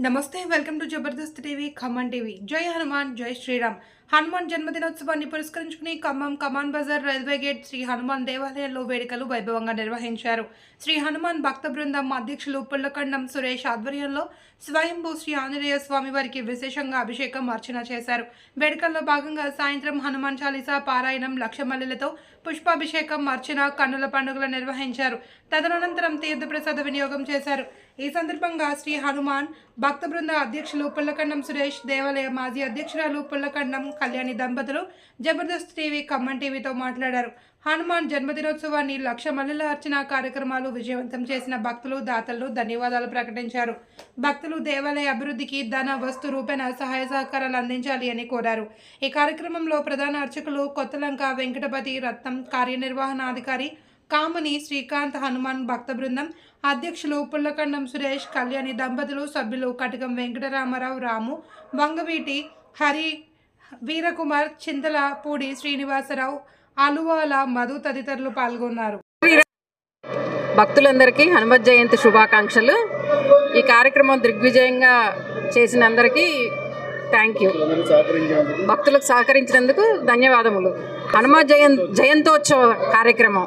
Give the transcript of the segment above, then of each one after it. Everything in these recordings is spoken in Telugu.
నమస్తే welcome to Jabardasth TV Khammam TV జై హనుమాన్ జై శ్రీరామ్ హనుమాన్ జన్మదినోత్సవాన్ని పురస్కరించుకుని ఖమ్మం కమాన్ బజార్ రైల్వే గేట్ శ్రీ హనుమాన్ దేవాలయంలో వేడుకలు వైభవంగా నిర్వహించారు. శ్రీ హనుమాన్ భక్త బృందం అధ్యక్షులు పుల్లకండం సురేష్ ఆధ్వర్యంలో స్వయంభూ శ్రీ ఆంజనేయ స్వామి వారికి విశేషంగా అభిషేకం అర్చన చేశారు. వేడుకల్లో భాగంగా సాయంత్రం హనుమాన్ చాలీసా పారాయణం లక్షమల్లెలతో పుష్పాభిషేకం అర్చన కన్నుల పండుగలు నిర్వహించారు. తదనంతరం తీర్థప్రసాద వినియోగం చేశారు. ఈ సందర్భంగా శ్రీ హనుమాన్ భక్త బృంద అధ్యక్షులు పుల్లకండం సురేష్ దేవాలయ మాజీ అధ్యక్షురాలు పుల్లకండం కళ్యాణి దంపతులు జబర్దస్త్ టీవీ ఖమ్మం టీవీతో మాట్లాడారు. హనుమాన్ జన్మదినోత్సవాన్ని లక్ష మల్లెల అర్చన కార్యక్రమాలు విజయవంతం చేసిన భక్తులు దాతలు ధన్యవాదాలు ప్రకటించారు. భక్తులు దేవాలయ అభివృద్ధికి ధన వస్తు రూపేణ సహాయ సహకారాలు అందించాలి అని కోరారు. ఈ కార్యక్రమంలో ప్రధాన అర్చకులు కొత్తలంక వెంకటపతి రత్నం కార్యనిర్వహణాధికారి కామని శ్రీకాంత్ హనుమాన్ భక్త బృందం అధ్యక్షులు పుల్లకండం సురేష్ కళ్యాణి దంపతులు సభ్యులు కటకం వెంకటరామారావు రాము వంగవీటి హరి వీరకుమార్ చింతల పూడి శ్రీనివాసరావు అలువాల మధు తదితరులు పాల్గొన్నారు. భక్తులందరికీ హనుమత్ జయంతి శుభాకాంక్షలు. ఈ కార్యక్రమం దిగ్విజయంగా చేసిన అందరికీ థ్యాంక్ యూ భక్తులకు సహకరించినందుకు ధన్యవాదములు. హనుమ జయం జయంతోత్సవ కార్యక్రమం.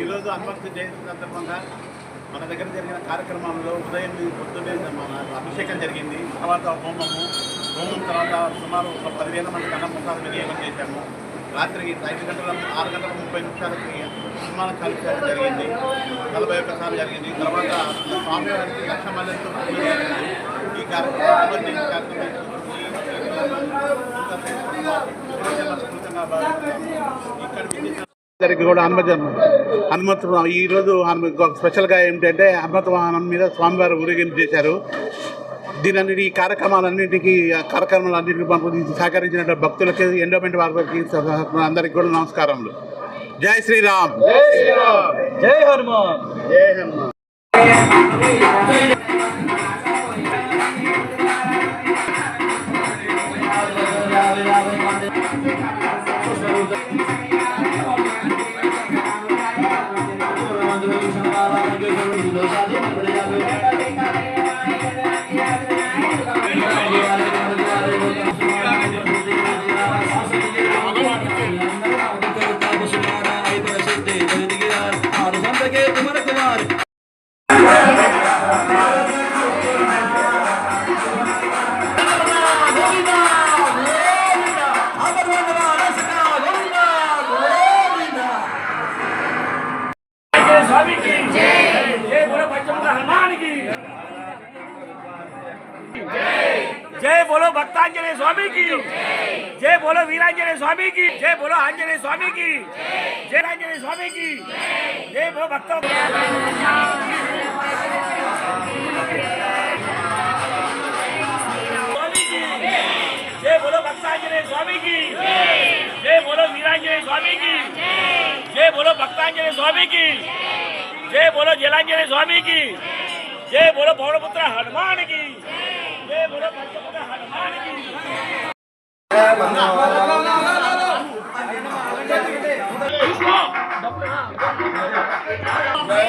ఈరోజు హనుమంతు జయంతి సందర్భంగా మన దగ్గర జరిగిన కార్యక్రమంలో ఉదయం పొద్దున్నే మన అభిషేకం జరిగింది తర్వాత హోమము హోమం తర్వాత సుమారు ఒక పదివేల మంది అన్నం ప్రసాదం వినియోగం చేశాము రాత్రి ఐదు గంటల ఆరు గంటల ముప్పై నిమిషాలకి సినిమాల కాలుష్యం జరిగింది నలభై ఒక్క సార్లు జరిగింది తర్వాత స్వామివారికి లక్ష మల్లెలతో జరిగింది. ఈ కార్యక్రమం హనుమంతు కార్యక్రమం ఇక్కడ అందరికి కూడా హనుమత్ జన్మ హనుమంతు ఈరోజు హనుమ స్పెషల్గా ఏమిటంటే హనుమంత వాహనం మీద స్వామివారు ఊరేగింపు చేశారు. దీని ఈ కార్యక్రమాలన్నింటికి ఆ కార్యక్రమాలన్నింటికి మనకు సహకరించిన భక్తులకి ఎండోమెంట్ వారికి అందరికి కూడా నమస్కారములు. జై శ్రీరామ్. జై హనుమాన్. జై హనుమాన్. स्वामी की। जय बोलो आंजनेय स्वामी की। जय आंजनेय स्वामी की। जय बोलो भक्तों स्वामी की। जय बोलो भक्तांजलि स्वामी की। जय बोलो हनुमान की। जय बोलो पंचपुत्र हनुमान की।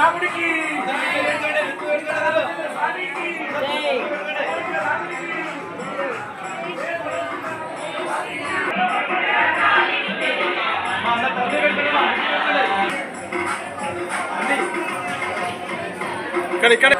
రాముడికి ఇక్కడ ఇక్కడ.